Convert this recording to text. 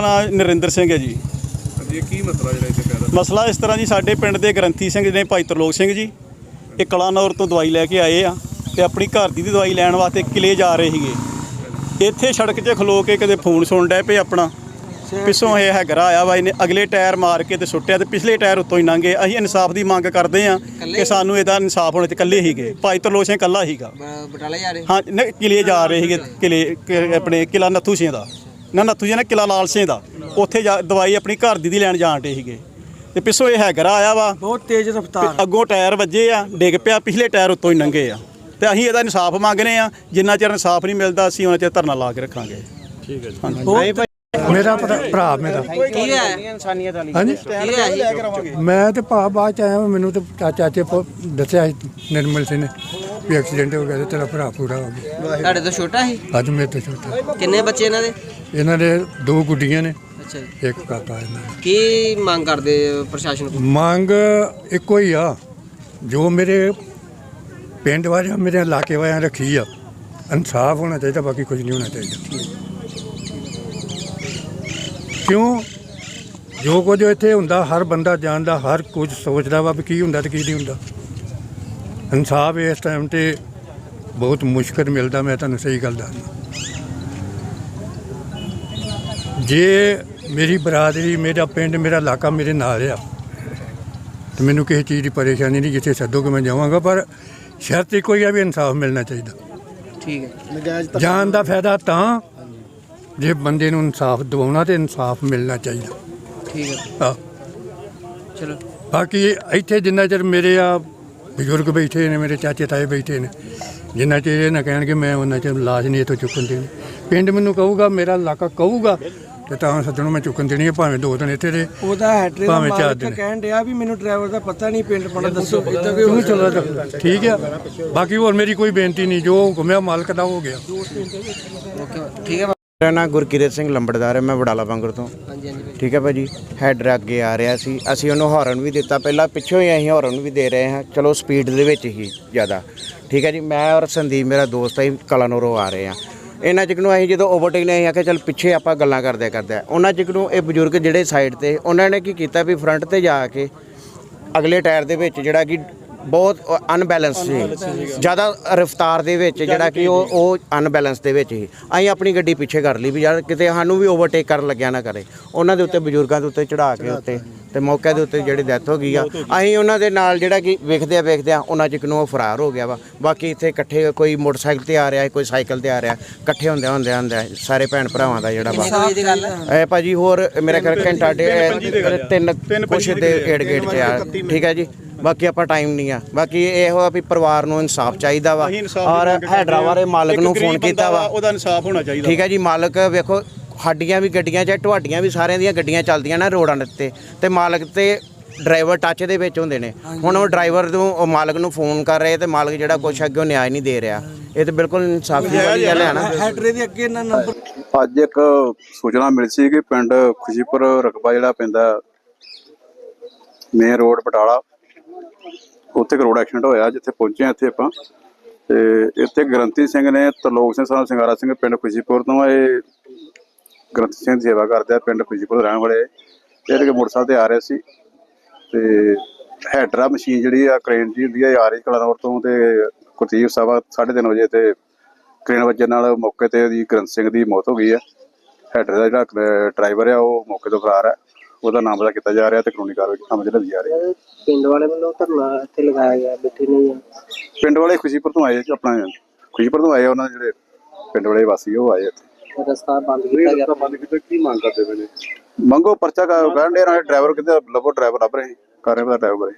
ਨਾਮ ਨਰਿੰਦਰ ਸਿੰਘ ਹੈ ਜੀ। ਇਹ ਕੀ ਮਸਲਾ ਜਿਹੜਾ ਇੱਥੇ ਪੈਦਾ ਮਸਲਾ ਇਸ ਤਰ੍ਹਾਂ ਜੀ ਸਾਡੇ ਪਿੰਡ ਦੇ ਗ੍ਰੰਥੀ ਸਿੰਘ ਨੇ ਭਾਈ ਤਰਲੋਕ ਸਿੰਘ ਜੀ ਇਹ ਕਲਾਨੌਰ ਤੋਂ ਦਵਾਈ ਲੈ ਕੇ ਆਏ ਆ ਤੇ ਆਪਣੀ ਘਰ ਦੀ ਦਵਾਈ ਲੈਣ ਵਾਸਤੇ ਕਿਲੇ ਜਾ ਰਹੇ ਸੀਗੇ। ਇੱਥੇ ਸੜਕ 'ਚ ਖਲੋ ਕੇ ਕਦੇ ਫੋਨ ਸੁਣ ਡੈ ਪਏ ਆਪਣਾ? ਪਿੱਛੋਂ ਇਹ ਹੈਗਰਾ ਆਇਆ ਵਾ ਇਹਨੇ ਅਗਲੇ ਟਾਇਰ ਮਾਰ ਕੇ ਤੇ ਸੁੱਟਿਆ ਤੇ ਪਿਛਲੇ ਟਾਇਰ ਉੱਤੋਂ ਹੀ ਲੰਘੇ। ਅਸੀਂ ਇਨਸਾਫ ਦੀ ਮੰਗ ਕਰਦੇ ਆ ਕਿ ਸਾਨੂੰ ਇਹਦਾ ਇਨਸਾਫ ਹੋਣਾ ਤੇ ਇਕੱਲੇ ਹੀਗੇ ਭਾਈ ਤਰਲੋਕ ਸਿੰਘ ਇਕੱਲਾ ਹੀਗਾ ਬਟਾਲੇ ਜਾ ਰਹੇ? ਹਾਂ ਨਹੀਂ, ਕਿਲੇ ਜਾ ਰਹੇ ਸੀਗੇ ਕਿਲੇ ਆਪਣੇ ਕਿਲਾ ਨੱਥੂ ਸਿੰਘ ਦਾ। ਨਾ ਨੱਥੂ ਸਿੰਘ ਨਾ ਕਿਲਾ ਲਾਲ ਸਿੰਘ ਦਾ। ਉੱਥੇ ਜਾ ਦਵਾਈ ਆਪਣੀ ਘਰ ਦੀ ਦੀ ਲੈਣ ਜਾਣ ਡੇ ਸੀਗੇ। ਤੇ ਪਿੱਛੋਂ ਇਹ ਹੈਗਰਾ ਆਇਆ ਵਾ। ਬਹੁਤ ਤੇਜ਼ ਰਫ਼ਤਾਰ। ਤੇ ਅੱਗੋਂ ਟਾਇਰ ਵੱਜੇ ਆ ਡਿੱਗ ਪਿਆ ਪਿਛਲੇ ਟਾਇਰ ਉੱਤੋਂ ਹੀ ਲੰਘੇ ਆ। ਤੇ ਅਸੀਂ ਇਹਦਾ ਇਨਸਾਫ ਮੰਗਨੇ ਆ ਜਿੰਨਾ ਚਿਰ ਇਨਸਾਫ ਨਹੀਂ ਮਿਲਦਾ ਅਸੀਂ ਉਹਨਾਂ ਚਿਰ ਧਰਨਾ ਲਾ ਕੇ ਰੱਖਾਂਗੇ। ਮੇਰਾ ਭਰਾ ਭਰਾ ਮੇਰਾ। ਕੀ ਹੋਇਆ ਹਾਂਜੀ? ਕੀ ਜੀ? ਮੈਂ ਤੇ ਭਾ ਬਾਅਦ ਚ ਆਇਆ ਵਾਂ, ਮੈਨੂੰ ਤੇ ਚਾ- ਚਾਚੇ ਪੁ- ਦੱਸਿਆ ਸੀ ਨਿਰਮਲ ਸਿੰਘ ਨੇ। ਵੀ ਐਕਸੀਡੈਂਟ ਹੋ ਗਿਆ ਤੇ ਤੇਰਾ ਭਰਾ ਪੂਰਾ ਹੋ ਗਿਆ। ਤੁਹਾਡੇ ਤੋਂ ਛੋਟਾ ਸੀ? ਅੱਜ ਮੇਰੇ ਤੋਂ ਛੋਟਾ। ਕਿੰਨੇ ਬੱਚੇ ਇਹਨਾਂ ਦੇ? ਇਹਨਾਂ ਦੇ ਦੋ ਗੁੱਡੀਆਂ ਨੇ ਅੱਛਾ ਜੀ। ਇੱਕ ਕਾਕਾ ਇਹਨਾਂ ਦਾ। ਕੀ ਮੰਗ ਕਰਦੇ ਪ੍ਰਸ਼ਾਸਨ ਕੋਲ ਮੰਗ ਇੱਕੋ ਹੀ ਆ ਜੋ ਮੇਰੇ ਪਿੰਡ ਵਾਲਿਆਂ ਮੇਰੇ ਇਲਾਕੇ ਵਾਲਿਆਂ ਰੱਖੀ ਆ ਇਨਸਾਫ ਹੋਣਾ ਚਾਹੀਦਾ ਬਾਕੀ ਕੁਝ ਨਹੀਂ ਹੋਣਾ ਚਾਹੀਦਾ। ਕਿਉਂ? ਜੋ ਕੁਝ ਇੱਥੇ ਹੁੰਦਾ ਹਰ ਬੰਦਾ ਜਾਣਦਾ ਹਰ ਕੁਝ ਸੋਚਦਾ ਵਾ ਵੀ ਕੀ ਹੁੰਦਾ ਤੇ ਕੀ ਨਹੀਂ ਹੁੰਦਾ। ਇਨਸਾਫ ਇਸ ਟਾਈਮ ਤੇ ਬਹੁਤ ਮੁਸ਼ਕਲ ਮਿਲਦਾ ਮੈਂ ਤੁਹਾਨੂੰ ਸਹੀ ਗੱਲ ਦੱਸਦਾ। ਜੇ ਮੇਰੀ ਬਰਾਦਰੀ ਮੇਰਾ ਪਿੰਡ ਮੇਰਾ ਇਲਾਕਾ ਮੇਰੇ ਨਾਲ ਆ ਤੇ ਮੈਨੂੰ ਕਿਸੇ ਚੀਜ਼ ਦੀ ਪਰੇਸ਼ਾਨੀ ਨਹੀਂ ਜਿੱਥੇ ਸੱਦੋਗੇ ਮੈਂ ਜਾਵਾਂਗਾ ਪਰ ਸ਼ਰਤ ਇੱਕੋ ਹੀ ਆ ਵੀ ਇਨਸਾਫ ਮਿਲਣਾ ਚਾਹੀਦਾ। ਠੀਕ ਹੈ। ਜਾਨ ਦਾ ਫਾਇਦਾ ਤਾਂ ਜੇ ਬੰਦੇ ਨੂੰ ਇਨਸਾਫ ਦਿਵਾਉਣਾ ਤੇ ਇਨਸਾਫ ਮਿਲਣਾ ਚਾਹੀਦਾ। ਠੀਕ ਹੈ। ਆ ਚਲੋ। ਬਾਕੀ ਇੱਥੇ ਜਿੰਨਾ ਚਿਰ ਮੇਰੇ ਆ ਬਜ਼ੁਰਗ ਬੈਠੇ ਨੇ ਮੇਰੇ ਚਾਚੇ ਤਾਏ ਬੈਠੇ ਨੇ। ਜਿੰਨਾ ਚਿਰ ਇਹ ਨਾ ਕਹਿਣਗੇ ਮੈਂ ਉਹਨਾਂ ਚਿਰ ਲਾਸ਼ ਨਹੀਂ ਇੱਥੋਂ ਚੁੱਕਣ ਦੇਣੀ। ਪਿੰਡ ਮੈਨੂੰ ਕਹੂਗਾ ਮੇਰਾ ਇਲਾਕਾ ਕਹੂਗਾ ਤੇ ਤਾਂ ਸੱਜਣੋਂ ਮੈਂ ਚੁੱਕਣ ਦੇਣੀ ਹੈ ਭਾਵੇਂ ਦੋ ਦਿਨ ਇੱਥੇ ਦੇ ਉਹਦਾ ਹੈਟਰੇ ਦਾ ਭਾਵੇਂ ਚਾਰ ਮਾਲਕ ਦਿਨ। ਕਹਿਣ ਡਿਆ ਵੀ ਮੈਨੂੰ ਡਰਾਈਵਰ ਦਾ ਪਤਾ ਨਹੀਂ ਪਿੰਡ ਪਣਾ ਦੱਸੋ ਕਿੱਦਾਂ ਵੀ ਤੂੰ ਚਲਾ ਜਾ। ਠੀਕ ਆ। ਬਾਕੀ ਹੋਰ ਮੇਰੀ ਕੋਈ ਬੇਨਤੀ ਨਹੀਂ ਜੋ ਹੁਕਮਿਆ ਮਾਲਕ ਦਾ ਹੋ ਗਿਆ। ਠੀਕ ਹੈ ਮੇਰਾ ਨਾਮ ਗੁਰਕੀਰਤ ਸਿੰਘ ਲੰਬੜਦਾਰ ਹੈ ਮੈਂ ਵਡਾਲਾ ਬੰਗਰ ਤੋਂ। ਹਾਂਜੀ ਹਾਂਜੀ ਭਾਈ। ਠੀਕ ਹੈ ਭਾਜੀ? ਹੈਡਰ ਅੱਗੇ ਆ ਰਿਹਾ ਸੀ। ਅਸੀਂ ਉਹਨੂੰ ਹਾਰਨ ਵੀ ਦਿੱਤਾ। ਪਹਿਲਾਂ ਪਿੱਛੋਂ ਹੀ ਅਸੀਂ ਹਾਰਨ ਵੀ ਦੇ ਰਹੇ ਹਾਂ। ਚਲੋ ਸਪੀਡ ਦੇ ਵਿੱਚ ਹੀ ਜ਼ਿਆਦਾ। ਠੀਕ ਹੈ ਜੀ? ਮੈਂ ਔਰ ਸੰਦੀਪ ਮੇਰਾ ਦੋਸਤ ਹੈ ਕਲਾਨੋਰੋਂ ਆ ਰਹੇ ਹਾਂ। ਇਹਨਾਂ ਚਿਕ ਨੂੰ ਅਸੀਂ ਜਦੋਂ ਓਵਰਟੇਕ ਨੇ ਅਸੀਂ ਆਖਿਆ ਚਲ ਪਿੱਛੇ ਆਪਾਂ ਗੱਲਾਂ ਕਰਦੇ ਕਰਦੇ ਉਹਨਾਂ ਚਿਕ ਨੂੰ ਇਹ ਬਜ਼ੁਰਗ ਜਿਹੜੇ ਸਾਈਡ ਤੇ ਉਹਨਾਂ ਨੇ ਕੀ ਕੀਤਾ ਵੀ ਫਰੰਟ ਤੇ ਜਾ ਕੇ ਅਗਲੇ ਟਾਇਰ ਦੇ ਵਿੱਚ ਜਿਹੜਾ ਕਿ ਬਹੁਤ ਅਨਬੈਲੈਂਸ ਸੀ। ਜ਼ਿਆਦਾ ਰਫਤਾਰ ਦੇ ਵਿੱਚ ਜਿਹੜਾ ਕਿ ਉਹ ਉਹ ਅਨਬੈਲੈਂਸ ਦੇ ਵਿੱਚ ਹੀ ਅਸੀਂ ਆਪਣੀ ਗੱਡੀ ਪਿੱਛੇ ਕਰ ਲਈ ਵੀ ਯਾਰ ਕਿਤੇ ਸਾਨੂੰ ਵੀ ਓਵਰਟੇਕ ਕਰਨ ਲੱਗਿਆ ਨਾ ਕਰੇ। ਉਹਨਾਂ ਦੇ ਉੱਤੇ ਬਜ਼ੁਰਗਾਂ ਦੇ ਉੱਤੇ ਚੜਾ ਕੇ ਉੱਤੇ ਤੇ ਮੌਕੇ ਦੇ ਉੱਤੇ ਜਿਹੜੀ ਡੈਥ ਹੋ ਗਈ ਆ। ਅਸੀਂ ਉਹਨਾਂ ਦੇ ਨਾਲ ਜਿਹੜਾ ਕਿ ਵੇਖਦੇ ਆ ਵੇਖਦੇ ਆ ਉਹਨਾਂ ਚ ਨੂੰ ਉਹ ਫਰਾਰ ਹੋ ਗਿਆ ਵਾ। ਬਾਕੀ ਇੱਥੇ ਇਕੱਠੇ ਕੋਈ ਮੋਟਰਸਾਈਕਲ ਤੇ ਆ ਰਿਹਾ ਕੋਈ ਸਾਈਕਲ ਤੇ ਆ ਰਿਹਾ ਇਕੱਠੇ ਹੁੰਦੇ ਹੁੰਦੇ ਹੁੰਦੇ ਸਾਰੇ ਭੈਣ ਭਰਾਵਾਂ ਦਾ ਜਿਹੜਾ ਵਾ। ਕਿੰਨੇ ਇਹ ਭਾਜੀ ਹੋਰ ਮੇਰਾ ਖਿਆਲ ਘੰਟਾ ਡੇ ਤਿੰਨ ਕੁਛ ਦੇ ਏੜ ਗੇੜ ਤੇ ਆ। ਠੀਕ ਹੈ ਜੀ। ਬਾਕੀ ਆਪਾਂ ਟਾਈਮ ਨਹੀਂ ਆ। ਬਾਕੀ ਇਹ ਆ ਵੀ ਪਰਿਵਾਰ ਨੂੰ ਇਨਸਾਫ ਚਾਹੀਦਾ ਵਾ ਦੀ ਔਰ ਕਰਦੇ ਹੈਦਰਾਬਾਦ ਮਾਲਕ ਨੂੰ ਫੋਨ ਕੀਤਾ ਵਾ। ਉਹਦਾ ਇਨਸਾਫ ਹੋਣਾ ਚਾਹੀਦਾ ਠੀਕ ਹੈ ਜੀ ਮਾਲਕ ਵੇਖੋ ਸਾਡੀਆਂ ਵੀ ਗੱਡੀਆਂ ਚਾਹੇ ਤੁਹਾਡੀਆਂ ਵੀ ਸਾਰਿਆਂ ਦੀਆਂ ਗੱਡੀਆਂ ਚੱਲਦੀਆਂ ਨਾ ਰੋਡਾਂ ਦੇ ਉੱਤੇ। ਤੇ ਮਾਲਕ ਤੇ ਡਰਾਈਵਰ ਟੱਚ ਦੇ ਵਿੱਚ ਹੁੰਦੇ ਨੇ। ਹੁਣ ਉਹ ਡਰਾਈਵਰ ਨੂੰ ਉਹ ਮਾਲਕ ਨੂੰ ਫੋਨ ਕਰ ਰਹੇ ਤੇ ਮਾਲਕ ਜਿਹੜਾ ਕੁਛ ਅੱਗੇ ਉਹ ਨਿਆਂ ਨਹੀਂ ਦੇ ਰਿਹਾ। ਇਹ ਤੇ ਬਿਲਕੁਲ ਇਨਸਾਫੀ ਵਾਲੀ ਗੱਲ ਹੈ ਨਾ। ਹੈਟਰੇ ਦੇ ਅੱਗੇ ਨਾ ਨੰਬਰ ਅੱਜ ਇੱਕ ਸੂਚਨਾ ਮਿਲੀ ਸੀ ਕਿ ਪਿੰਡ ਖੁਸ਼ੀਪੁਰ ਰਕਬਾ ਜਿਹੜਾ ਪੈਂਦਾ ਮੇਨ ਰੋਡ ਬਟਾਲਾ ਉੱਥੇ ਇੱਕ ਰੋਡ ਐਕਸੀਡੈਂਟ ਹੋਇਆ, ਜਿੱਥੇ ਪਹੁੰਚੇ ਹਾਂ ਇੱਥੇ ਆਪਾਂ। ਤੇ ਇੱਥੇ ਗ੍ਰੰਥੀ ਸਿੰਘ ਨੇ, ਤਰਲੋਕ ਸਿੰਘ ਸਾਹਿਬ ਸ਼ਿੰਗਾਰਾ ਸਿੰਘ ਪਿੰਡ ਖੁਸ਼ੀਪੁਰ ਤੋਂ ਇਹ ਗ੍ਰੰਥੀ ਸਿੰਘ ਦੀ ਸੇਵਾ ਕਰਦੇ ਆ, ਪਿੰਡ ਖੁਸ਼ੀਪੁਰ ਰਹਿਣ ਵਾਲੇ। ਇਹ ਜਿਹੜੇ ਮੋਟਰਸਾਈਕਲ ਤੇ ਆ ਰਹੇ ਸੀ। ਤੇ ਹੈਡਰਾ ਮਸ਼ੀਨ ਜਿਹੜੀ ਆ ਕ੍ਰੇਨ ਜੀ ਹੁੰਦੀ ਆ, ਇਹ ਆ ਰਹੀ ਕਲਾਨੌਰ ਤੋਂ ਤੇ ਕੁਲਦੀਪ ਸਭਾ 3:30 ਵਜੇ ਤੇ ਕ੍ਰੇਨ ਵੱਜਣ ਨਾਲ ਮੌਕੇ ਤੇ ਉਹਦੀ ਗ੍ਰੰਥ ਸਿੰਘ ਦੀ ਮੌਤ ਹੋ ਗਈ ਹੈ ਹੈਡਰ ਦਾ ਜਿਹੜਾ ਡਰਾਈਵਰ ਆ, ਉਹ ਮੌਕੇ ਤੋਂ ਫਰਾਰ ਹੈ ਉਹਦਾ ਨਾਮ ਪਤਾ ਕੀਤਾ ਜਾ ਰਿਹਾ ਤੇ ਕਾਨੂੰਨੀ ਕਾਰਵਾਈ ਚ ਲਈ ਜਾ ਰਹੀ ਹੈ। ਪਿੰਡ ਵਾਲੇ ਵੱਲੋਂ ਧਰਨਾ ਇੱਥੇ ਲਗਾਇਆ ਗਿਆ ਬੈਠੇ ਨਹੀਂ ਪਿੰਡ ਵਾਲੇ ਖੁਸ਼ੀਪੁਰ ਤੋਂ ਆਏ ਆਪਣਾ ਖੁਸ਼ੀਪੁਰ ਤੋਂ ਆਏ ਉਹਨਾਂ ਦੇ ਜਿਹੜੇ ਪਿੰਡ ਵਾਲੇ ਵਾਸੀ ਉਹ ਆਏ ਇੱਥੇ। ਰਸਤਾ ਬੰਦ ਕੀਤਾ ਗਿਆ। ਬੰਦ ਕੀਤਾ ਕੀ ਮੰਗ ਕਰਦੇ ਪਏ ਨੇ? ਮੰਗੋ ਪਰਚਾ ਕਰਨ ਦੇ ਨਾਲ ਡਰਾਈਵਰ ਕਿਤੇ ਲੱਭੋ ਡਰਾਈਵਰ ਲੱਭ ਰਹੇ ਕਰ ਰਹੇ ਪਤਾ ਡਰਾਈਵਰ ਬਾਰੇ।